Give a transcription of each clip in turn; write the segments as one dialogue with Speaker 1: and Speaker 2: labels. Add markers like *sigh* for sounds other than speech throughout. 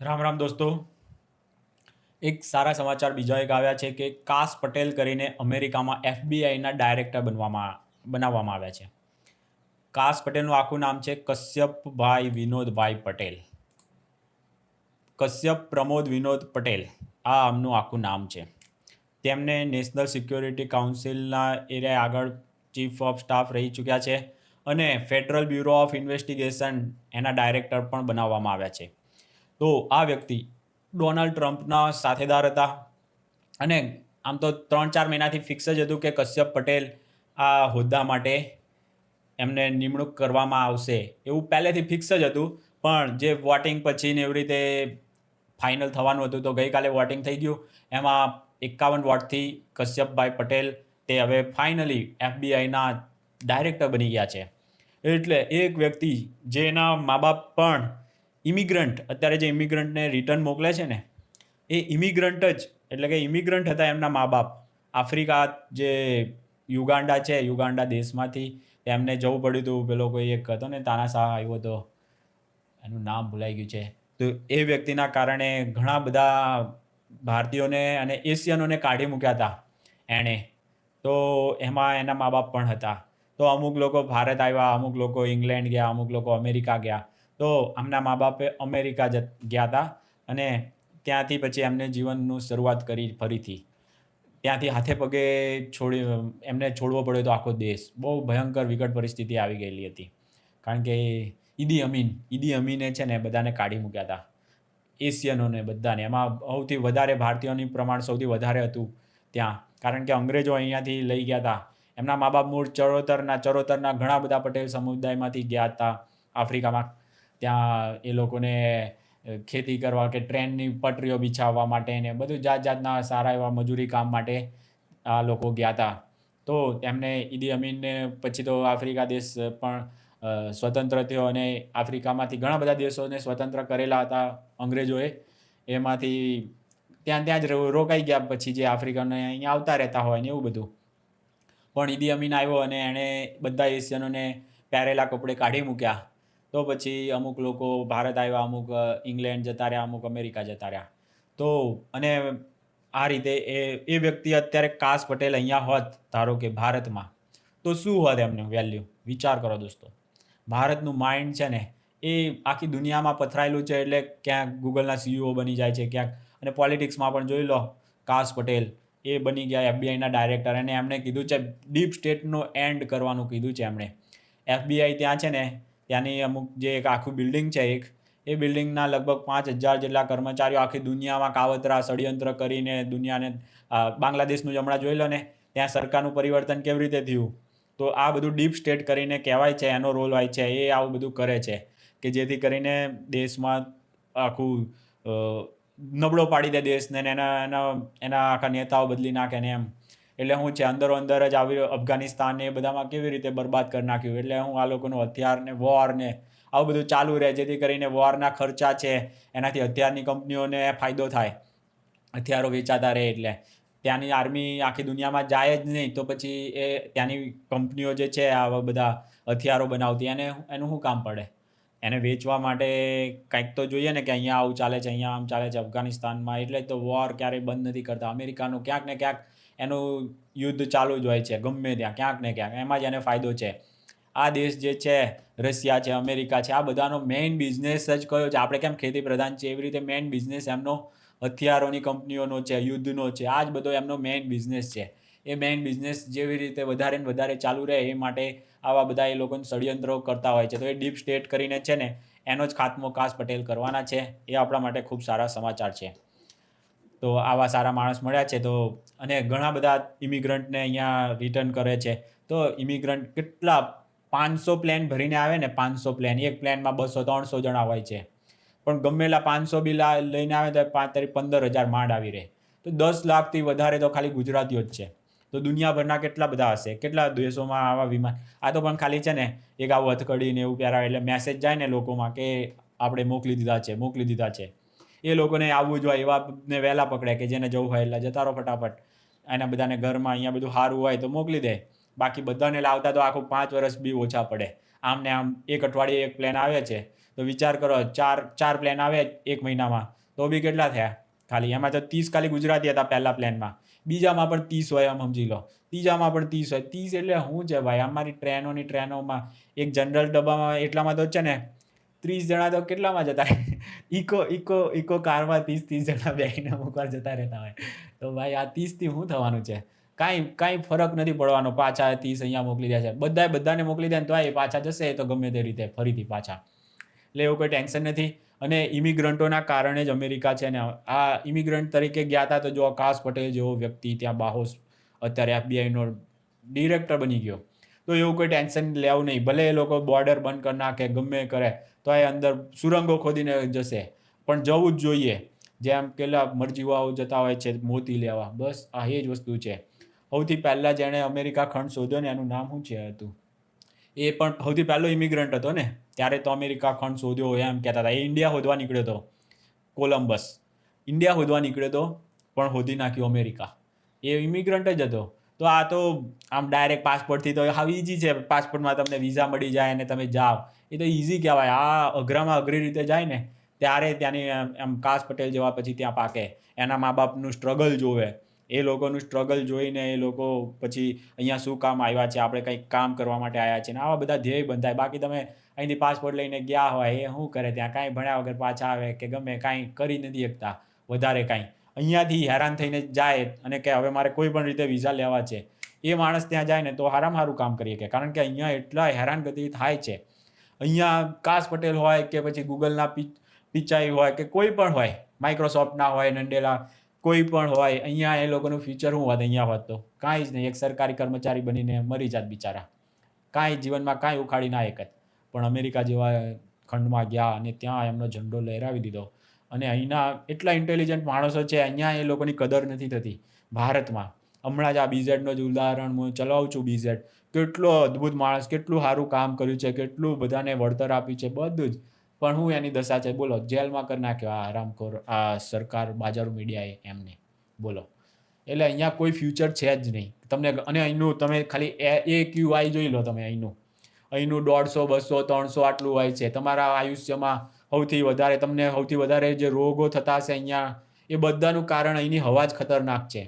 Speaker 1: રામ રામ દોસ્તો. એક સારા સમાચાર બીજા એક આવ્યા છે કે કાસ પટેલ કરીને અમેરિકામાં એફબીઆઈના ડાયરેક્ટર બનવામાં, બનાવવામાં આવ્યા છે. કાસ પટેલનું આખું નામ છે કશ્યપભાઈ વિનોદભાઈ પટેલ. કશ્યપ પ્રમોદ વિનોદ પટેલ આ આમનું આખું નામ છે. તેમને નેશનલ સિક્યોરિટી કાઉન્સિલના એરિયા આગળ ચીફ ઓફ સ્ટાફ રહી ચૂક્યા છે અને ફેડરલ બ્યુરો ઓફ ઇન્વેસ્ટિગેશન એના ડાયરેક્ટર પણ બનાવવામાં આવ્યા છે. તો આ વ્યક્તિ ડોનાલ્ડ ટ્રમ્પના સાથેદાર હતા. અને આમ તો ત્રણ ચાર મહિનાથી ફિક્સ જ હતું કે કશ્યપ પટેલ આ હોદ્દા માટે એમને નિમણૂક કરવામાં આવશે. એવું પહેલેથી ફિક્સ જ હતું, પણ જે વોટિંગ પછી ને એવી રીતે ફાઇનલ થવાનું હતું તો ગઈકાલે વોટિંગ થઈ ગયું. એમાં એકાવન વોટથી કશ્યપભાઈ પટેલ તે હવે ફાઇનલી એફબીઆઈના ડાયરેક્ટર બની ગયા છે. એટલે એક વ્યક્તિ જેના મા બાપ પણ ઇમિગ્રન્ટ, અત્યારે જે ઇમિગ્રન્ટને રિટર્ન મોકલે છે ને, એ ઇમિગ્રન્ટ જ, એટલે કે ઇમિગ્રન્ટ હતા એમના મા બાપ. આફ્રિકા જે યુગાન્ડા છે યુગાન્ડા દેશમાંથી એમને જવું પડ્યું હતું, પેલો કોઈ એક હતો ને તાના શાહ આવ્યો હતો, એનું નામ ભૂલાઈ ગયું છે. તો એ વ્યક્તિના કારણે ઘણા બધા ભારતીયોને અને એશિયનોને કાઢી મૂક્યા હતા એણે. તો એમાં એના મા બાપ પણ હતા. તો અમુક લોકો ભારત આવ્યા, અમુક લોકો ઇંગ્લેન્ડ ગયા, અમુક લોકો અમેરિકા ગયા. તો આમના મા બાપે અમેરિકા જ ગયા હતા અને ત્યાંથી પછી એમને જીવનનું શરૂઆત કરી ફરીથી. ત્યાંથી હાથે પગે છોડી, એમને છોડવો પડ્યો તો આખો દેશ. બહુ ભયંકર વિકટ પરિસ્થિતિ આવી ગયેલી હતી. કારણ કે ઈદી અમીન, ઈદી અમીને છે ને બધાને કાઢી મૂક્યા હતા એશિયનોને બધાને. એમાં સૌથી વધારે ભારતીયોની પ્રમાણ સૌથી વધારે હતું ત્યાં. કારણ કે અંગ્રેજો અહીંયાથી લઈ ગયા હતા એમના મા બાપ મૂળ ચરોતરના ચરોતરના ઘણા બધા પટેલ સમુદાયમાંથી ગયા હતા આફ્રિકામાં ત્યાં એ લોકોને ખેતી કરવા કે ટ્રેનની પટરીઓ બિછાવવા માટે ને બધું જાત જાતના સારા એવા મજૂરી કામ માટે આ લોકો ગયા હતા તો એમને ઈદી અમીનને પછી તો આફ્રિકા દેશ પણ સ્વતંત્ર થયો અને આફ્રિકામાંથી ઘણા બધા દેશોને સ્વતંત્ર કરેલા હતા અંગ્રેજોએ. એમાંથી ત્યાં ત્યાં જ રોકાઈ ગયા પછી જે આફ્રિકાને અહીંયા આવતા રહેતા હોય ને એવું બધું. પણ ઈદી અમીન આવ્યો અને એણે બધા એશિયનોને પહેરેલા કપડે કાઢી મૂક્યા. તો પછી અમુક લોકો ભારત આવ્યા, અમુક ઇંગ્લેન્ડ જતા રહ્યા, અમુક અમેરિકા જતા રહ્યા. તો, અને આ રીતે એ એ વ્યક્તિ અત્યારે કાસ પટેલ અહીંયા હોત, ધારો કે ભારતમાં, તો શું હોત એમનું વેલ્યુ વિચાર કરો દોસ્તો. ભારતનું માઇન્ડ છે ને, એ આખી દુનિયામાં પથરાયેલું છે એટલે ક્યાંક ગૂગલના સીઈઓ બની જાય છે, ક્યાંક, અને પોલિટિક્સમાં પણ જોઈ લો કાસ પટેલ, એ બની ગયા એફબીઆઈના ડાયરેક્ટર અને એમણે કીધું છે ડીપ સ્ટેટનો એન્ડ કરવાનું કીધું છે એમણે. એફબીઆઈ ત્યાં છે ને ત્યાંની અમુક જે એક આખું બિલ્ડિંગ છે એક, એ બિલ્ડિંગના લગભગ પાંચ હજાર જેટલા કર્મચારીઓ આખી દુનિયામાં કાવતરા, ષડયંત્ર કરીને દુનિયાને બાંગ્લાદેશનું હમણાં જોઈ લો ને, ત્યાં સરકારનું પરિવર્તન કેવી રીતે થયું? તો આ બધું ડીપ સ્ટેટ કરીને કહેવાય છે, એનો રોલ હોય છે, એ આવું બધું કરે છે, કે જેથી કરીને દેશમાં આખું નબળો પાડી દે દેશને એના એના એના આખા નેતાઓ બદલી નાખે ને એમ. એટલે હું છે અંદરો અંદર જ આવી અફઘાનિસ્તાન ને એ બધામાં કેવી રીતે બરબાદ કરી નાખ્યું? એટલે હું આ લોકોનું હથિયાર ને વોર ને આવું બધું ચાલુ રહે, જેથી કરીને વોરના ખર્ચા છે, એનાથી હથિયારની કંપનીઓને ફાયદો થાય. હથિયારો વેચાતા રહે એટલે. ત્યાંની આર્મી આખી દુનિયામાં જાય જ નહીં, તો પછી એ ત્યાંની કંપનીઓ જે છે, આવા બધા હથિયારો બનાવતી, એને એનું શું કામ પડે? એને વેચવા માટે કંઈક તો જોઈએ ને કે અહીંયા આવું ચાલે છે, અહીંયા આમ ચાલે છે, અફઘાનિસ્તાનમાં એટલે તો વોર ક્યારેય બંધ નથી કરતા. અમેરિકાનું ક્યાંક ને ક્યાંક એનું યુદ્ધ ચાલુ જ હોય છે, ગમે ત્યાં, ક્યાંક ને ક્યાંક. એમાં જ એને ફાયદો છે. આ દેશ જે છે, રશિયા છે, અમેરિકા છે, આ બધાનો મેઇન બિઝનેસ જ કયો છે? આપણે કેમ ખેતી પ્રધાન છે એવી રીતે મેઇન બિઝનેસ એમનો હથિયારોની કંપનીઓનો છે, યુદ્ધનો છે, આ જ બધો એમનો મેઇન બિઝનેસ છે. એ મેઇન બિઝનેસ જેવી રીતે વધારે ને વધારે ચાલુ રહે, એ માટે આવા બધા એ લોકોને ષડયંત્રો કરતા હોય છે. તો એ ડીપ સ્ટેટ કરીને છે ને, એનો જ ખાત્મો કાસ પટેલ કરવાના છે. એ આપણા માટે ખૂબ સારા સમાચાર છે. તો આવા સારા માણસ મળ્યા છે તો, અને ઘણા બધા ઇમિગ્રન્ટને અહીંયા રિટર્ન કરે છે. તો ઇમિગ્રન્ટ કેટલા પાંચસો પ્લેન ભરીને આવે ને પાંચસો પ્લેન એક પ્લેનમાં બસો, ત્રણસો જણા હોય છે. પણ ગમેલા પાંચસો બી લઈને આવે તો પાંચ તારીખ પંદર હજાર માંડ આવી રહે. તો દસ લાખથી વધારે તો ખાલી ગુજરાતીઓ જ છે. તો દુનિયાભરના કેટલા બધા હશે? કેટલા દેશોમાં આવા વિમાન? આ તો પણ ખાલી છે ને, એક આવું હથકડીને એવું પહેરાવે એટલે મેસેજ જાય ને લોકોમાં કે આપણે મોકલી દીધા છે, મોકલી દીધા છે. એ લોકોને આવવું જોઈએ એવાને વહેલા પકડે કે જેને જવું હોય એટલે જતા રહો ફટાફટ. એના બધાને ઘરમાં અહીંયા બધું સારું હોય તો મોકલી દે. બાકી બધાને લાવતા તો આખું પાંચ વર્ષ બી ઓછા પડે. આમ ને આમ એક અઠવાડિયે એક પ્લેન આવે છે. તો વિચાર કરો, ચાર ચાર પ્લેન આવે એક મહિનામાં. તો બી કેટલા થયા? ખાલી એમાં તો ત્રીસ ખાલી ગુજરાતી હતા પહેલા પ્લેનમાં બીજામાં પણ ત્રીસ હોય આમ સમજી લો. ત્રીજામાં પણ ત્રીસ હોય. ત્રીસ એટલે શું છે ભાઈ? અમારી ટ્રેનોની ટ્રેનોમાં એક જનરલ ડબ્બામાં એટલામાં તો છે ને ત્રીસ જણા તો કેટલામાં જતા રહે? *laughs* ઇકો ઇકો ઇકો કારમાં ત્રીસ ત્રીસ જણા બેસીને અમુક વાર જતા રહેતા હોય. તો ભાઈ આ ત્રીસથી શું થવાનું છે? કાંઈ કાંઈ ફરક નથી પડવાનો. પાછા ત્રીસ અહીંયા મોકલી દે છે. બધાએ બધાને મોકલી દે ને તો એ પાછા જશે તો ગમે તે રીતે ફરીથી પાછા. એટલે એવું કોઈ ટેન્શન નથી. અને ઇમિગ્રન્ટોના કારણે જ અમેરિકા છે ને આ ઇમિગ્રન્ટ તરીકે ગયા હતા તો જો આકાશ પટેલ જેવો વ્યક્તિ ત્યાં બાહોશ, અત્યારે એફબીઆઈનો ડિરેક્ટર બની ગયો. તો એવું કોઈ ટેન્શન લેવું નહીં. ભલે એ લોકો બોર્ડર બંધ કરી નાખે, ગમે કરે. તો એ અંદર સુરંગો ખોદીને જશે. પણ જવું જ જોઈએ. જેમ પેલા મરજીવાઓ જતા હોય છે, મોતી લેવા. બસ, આ એ જ વસ્તુ છે. સૌથી પહેલાં જેણે અમેરિકા ખંડ શોધ્યો ને, એનું નામ શું છે હતું? એ પણ સૌથી પહેલો ઇમિગ્રન્ટ હતો ને. ત્યારે તો અમેરિકા ખંડ શોધ્યો એમ કહેતા હતા. એ ઇન્ડિયા શોધવા નીકળ્યો હતો. કોલંબસ. ઇન્ડિયા શોધવા નીકળ્યો હતો, પણ શોધી નાખ્યું અમેરિકા. એ ઇમિગ્રન્ટ જ હતો. તો આ તો આમ ડાયરેક્ટ પાસપોર્ટથી તો હાવ ઇઝી છે. પાસપોર્ટમાં તમને વિઝા મળી જાય અને તમે જાઓ. એ તો ઇઝી કહેવાય. આ અઘરામાં અઘરી રીતે જાય ને, ત્યારે ત્યાંની એમ કાસ પટેલ જેવા પછી ત્યાં પાકે. એના મા બાપનું સ્ટ્રગલ જોવે. એ લોકોનું સ્ટ્રગલ જોઈને એ લોકો પછી અહીંયા શું કામ આવ્યા છે? આપણે કંઈક કામ કરવા માટે આવ્યા છે ને, આવા બધા ધ્યેય બંધાય. બાકી તમે અહીંથી પાસપોર્ટ લઈને ગયા હોય, એ શું કરે? ત્યાં કાંઈ ભણ્યા વગર પાછા આવે કે ગમે, કાંઈ કરી નથી શકતા. વધારે કાંઈ. અહીંયાથી હેરાન થઈને જાય અને કે હવે મારે કોઈ પણ રીતે વિઝા લેવા છે. એ માણસ ત્યાં જાય ને તો હારામાં સારું કામ કરી શકે. કારણ કે અહીંયા એટલા હેરાનગતિ થાય છે. અહીંયા કાસ પટેલ હોય કે પછી ગૂગલના પિચાઈ હોય કે કોઈ પણ હોય માઇક્રોસોફ્ટના હોય, નંડેલા કોઈ પણ હોય, અહીંયા એ લોકોનું ફ્યુચર શું હોત, અહીંયા હોત તો. કાંઈ જ નહીં, એક સરકારી કર્મચારી બનીને મરી જાત બિચારા. કાંઈ જીવનમાં કાંઈ ઉખાડી ના એક જ. પણ અમેરિકા જેવા ખંડમાં ગયા અને ત્યાં એમનો ઝંડો લહેરાવી દીધો. અને અહીંના એટલા ઇન્ટેલિજન્ટ માણસો છે, અહીંયા એ લોકોની કદર નથી થતી ભારતમાં. હમણાં જ આ બીઝેડનો જ ઉદાહરણ હું ચલાવું છું બીઝેડ કેટલો અદ્ભુત માણસ, કેટલું સારું કામ કર્યું છે, કેટલું બધાને વળતર આપ્યું છે, બધું જ. પણ હું એની દશા છે, બોલો, જેલમાં કરી નાખ્યો આ આરામખોર આ સરકાર, બાજારો, મીડિયાએ એમને. બોલો. એટલે અહીંયા કોઈ ફ્યુચર છે જ નહીં. તમને અને અહીંનું તમે ખાલી એ ક્યુ આઈ જોઈ લો તમે અહીંનું. અહીંનું દોઢસો, બસો, ત્રણસો આટલું હોય છે. તમારા આયુષ્યમાં સૌથી વધારે તમને સૌથી વધારે જે રોગો થતા હશે અહીંયા, એ બધાનું કારણ અહીંની હવા જ ખતરનાક છે.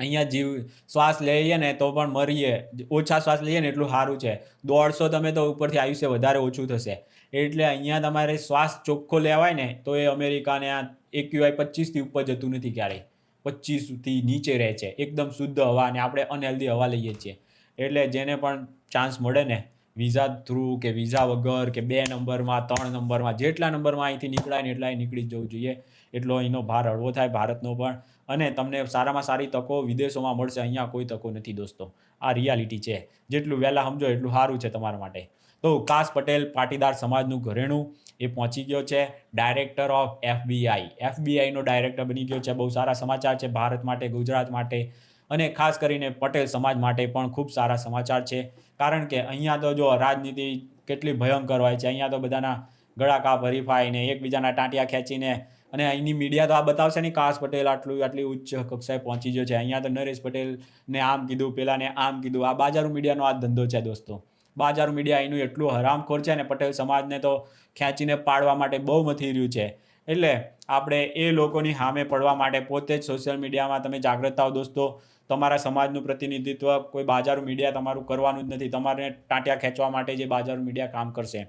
Speaker 1: અહીંયા જીવ શ્વાસ લઈએ ને તો પણ મરીએ, ઓછા શ્વાસ લઈએ ને એટલું સારું છે. દોઢસો તમે તો ઉપરથી આયુષ્ય વધારે ઓછું થશે. એટલે અહીંયા તમારે શ્વાસ ચોખ્ખો લેવાય ને, તો એ અમેરિકાને આ એક્યુઆઈ પચીસથી ઉપર જતું નથી ક્યારેય. પચીસથી નીચે રહે છે. એકદમ શુદ્ધ હવા અને આપણે અનહેલ્ધી હવા લઈએ છીએ. એટલે જેને પણ ચાન્સ મળે ને વિઝા થ્રુ કે વિઝા વગર કે બે નંબરમાં, ત્રણ નંબરમાં, જેટલા નંબરમાં અહીંથી નીકળાય ને એટલા નીકળી જવું જોઈએ. એટલો અહીંનો ભાર હળવો થાય ભારતનો પણ. અને તમને સારામાં સારી તકો વિદેશોમાં મળશે, અહીંયા કોઈ તકો નથી દોસ્તો. આ રિયાલિટી છે. જેટલું વહેલા સમજો, એટલું સારું છે તમારા માટે. તો કાસ પટેલ પાટીદાર સમાજનું ઘરેણું એ પહોંચી ગયો છે ડાયરેક્ટર ઓફ એફબીઆઈ એફબીઆઈનો ડાયરેક્ટર બની ગયો છે, બહુ સારા સમાચાર છે ભારત માટે, ગુજરાત માટે. અને ખાસ કરીને પટેલ સમાજ માટે પણ ખૂબ સારા સમાચાર છે. કારણ કે અહીંયા તો જો રાજનીતિ કેટલી ભયંકર હોય છે, અહીંયા તો બધાના ગળા કાપ હરીફાઈ એકબીજાના ટાંટિયા ખેંચીને અને અહીંની મીડિયા તો આ બતાવશે નહીં કાસ પટેલ આટલું, આટલી ઉચ્ચ કક્ષાએ પહોંચી ગયો છે. અહીંયા તો નરેશ પટેલને આમ કીધું પેલાને આમ કીધું. આ બાજારું મીડિયાનો આ ધંધો છે દોસ્તો. બાજારું મીડિયા એનું એટલું હરામખોર છે ને પટેલ સમાજને તો ખેંચીને પાડવા માટે બહુ મથી રહ્યું છે. એટલે આપણે એ લોકોની સામે પડવા માટે પોતે જ સોશિયલ મીડિયામાં તમે જાગૃત થાઓ દોસ્તો. તમારા સમાજનું પ્રતિનિધિત્વ, કોઈ બાજારું મીડિયા તમારું કરવાનું જ નથી. તમારે ટાંટિયા ખેંચવા માટે જે બાજારું મીડિયા કામ કરશે.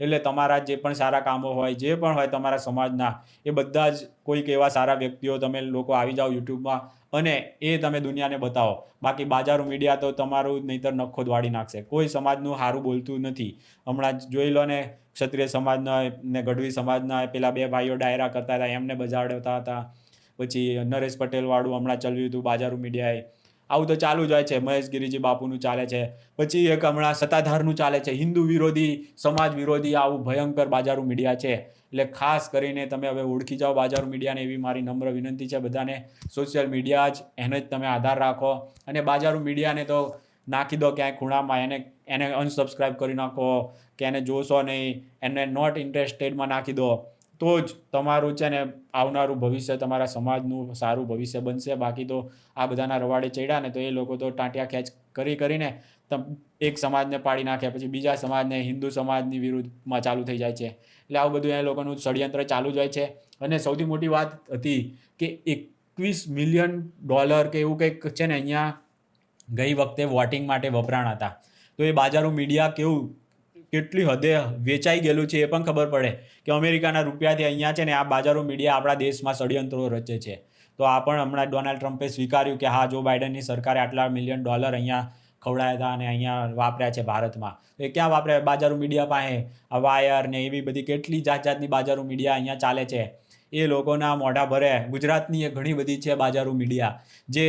Speaker 1: એટલે તમારા જે પણ સારા કામો હોય, જે પણ હોય તમારા સમાજના, એ બધા જ કોઈક એવા સારા વ્યક્તિઓ તમે લોકો આવી જાઓ યુટ્યુબમાં અને એ તમે દુનિયાને બતાવો. બાકી બાજારું મીડિયા તો તમારું નહીંતર નખો જ નાખશે. કોઈ સમાજનું સારું બોલતું નથી. હમણાં જોઈ લો ને, ક્ષત્રિય સમાજના ને ગઢવી સમાજના પેલા બે ભાઈઓ ડાયરા કરતા હતા, એમને બજાવડતા હતા. પછી નરેશ પટેલવાળું હમણાં ચલાવ્યું હતું બાજારું મીડિયાએ. આવું તો ચાલુ જ હોય છે. મહેશ ગિરિજી બાપુનું ચાલે છે. પછી એક હમણાં સત્તાધારનું ચાલે છે. હિન્દુ વિરોધી, સમાજ વિરોધી આવું ભયંકર બાજારું મીડિયા છે. એટલે ખાસ કરીને તમે હવે ઓળખી જાઓ બાજારું મીડિયાને એવી મારી નમ્ર વિનંતી છે બધાને. સોશિયલ મીડિયા જ એને જ તમે આધાર રાખો. અને બાજારું મીડિયાને તો નાખી દો ક્યાંય ખૂણામાં. એને એને અનસબસ્ક્રાઈબ કરી નાખો. કે એને જોશો નહીં, એને નોટ ઇન્ટરેસ્ટેડમાં નાખી દો. તો જ તમારું છે ને આવનારું ભવિષ્ય તમારા સમાજનું સારું ભવિષ્ય બનશે. બાકી તો આ બધાના રવાડે ચડ્યા ને તો એ લોકો તો ટાંટિયા ખેંચ કરી કરીને એક સમાજને પાડી નાખે પછી બીજા સમાજને હિન્દુ સમાજની વિરુદ્ધમાં ચાલુ થઈ જાય છે. એટલે આવું બધું એ લોકોનું ષડયંત્ર ચાલુ જ હોય છે. અને સૌથી મોટી વાત હતી કે એકવીસ મિલિયન ડોલર કે એવું કંઈક છે ને અહીંયા ગઈ વખતે વોટિંગ માટે વપરાણ હતા. તો એ બાજારો મીડિયા કેવું કેટલી હદે વેચાઈ ગયેલું છે એ પણ ખબર પડે કે અમેરિકાના રૂપિયાથી અહીંયા છે ને આ બાજારો મીડિયા આપણા દેશમાં ષડયંત્રો રચે છે. તો આ પણ હમણાં ડોનાલ્ડ ટ્રમ્પે સ્વીકાર્યું કે હા, જો બાઇડનની સરકારે આટલા મિલિયન ડોલર અહીંયા ખવડાયા હતા અને અહીંયા વાપર્યા છે ભારતમાં. એ ક્યાં વાપરે? બાજારો મીડિયા પાસે. આ વાયર ને એવી બધી કેટલી જાત જાતની બાજારો મીડિયા અહીંયા ચાલે છે. એ લોકોના મોઢા ભરે. ગુજરાતની એ ઘણી બધી છે બાજારો મીડિયા, જે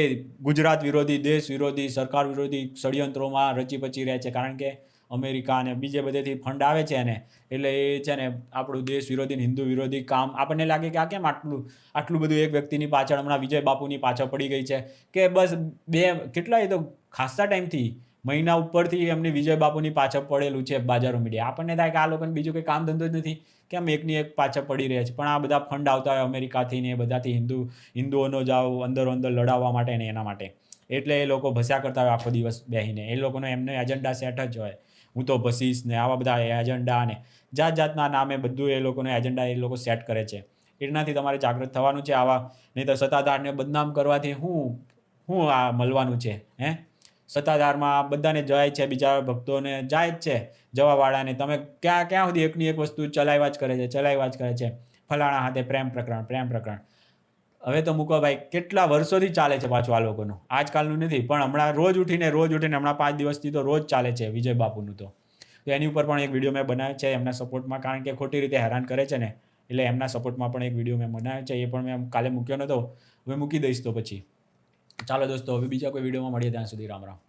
Speaker 1: ગુજરાત વિરોધી, દેશ વિરોધી, સરકાર વિરોધી ષડયંત્રોમાં રચી પચી રહે છે. કારણ કે અમેરિકા અને બીજે બધેથી ફંડ આવે છે ને એટલે એ છે ને આપણું દેશ વિરોધી હિન્દુ વિરોધી કામ આપણને લાગે કે આ કેમ આટલું આટલું બધું એક વ્યક્તિની પાછળ હમણાં વિજય બાપુની પાછળ પડી ગઈ છે કે બસ બે કેટલા એ તો ખાસા ટાઈમથી મહિના ઉપરથી એમની વિજય બાપુની પાછળ પડેલું છે બાજારો મીડિયા આપણને થાય કે આ લોકોને બીજું કંઈ કામ ધંધો જ નથી. કેમ એકની એક પાછળ પડી રહ્યા છે? પણ આ બધા ફંડ આવતા હોય અમેરિકાથી ને બધાથી હિન્દુ, હિન્દુઓનો જાઓ અંદરો અંદર લડાવવા માટે ને એના માટે. એટલે એ લોકો ભસ્યા કરતા હોય આખો દિવસ બેસીને એ લોકોનો એમને એજન્ડા સેટ જ હોય. હું તો ભસીશ ને આવા બધા એજન્ડા ને જાત જાતના નામે બધું એ લોકોનો એજન્ડા એ લોકો સેટ કરે છે. એનાથી તમારે જાગૃત થવાનું છે આવા, નહીં તો સત્તાધારને બદનામ કરવાથી હું હું આ મળવાનું છે, હે? સત્તાધારમાં બધાને જાય છે, બીજા ભક્તોને જાય જ છે, જવાવાળાને. તમે ક્યાં ક્યાં સુધી એકની એક વસ્તુ ચલાવ્યા જ કરે છે, ચલાવ્યા જ કરે છે. ફલાણા હાથે પ્રેમ પ્રકરણ પ્રેમ પ્રકરણ. હવે તો મૂકો ભાઈ, કેટલા વર્ષોથી ચાલે છે પાછું આ લોકોનું? આજકાલનું નથી, પણ હમણાં રોજ ઉઠીને રોજ ઉઠીને, હમણાં પાંચ દિવસથી તો રોજ ચાલે છે વિજય બાપુનું તો. તો એની ઉપર પણ એક વીડિયો મેં બનાવ્યો છે, એમના સપોર્ટમાં કારણ કે ખોટી રીતે હેરાન કરે છે ને, એટલે એમના સપોર્ટમાં પણ એક વીડિયો મેં બનાવ્યો છે, એ પણ મેં કાલે મૂક્યો નહોતો હવે મૂકી દઈશ તો પછી. ચાલો દોસ્તો, હવે બીજા કોઈ વિડીયોમાં મળીએ ત્યાં સુધી, રામ રામ.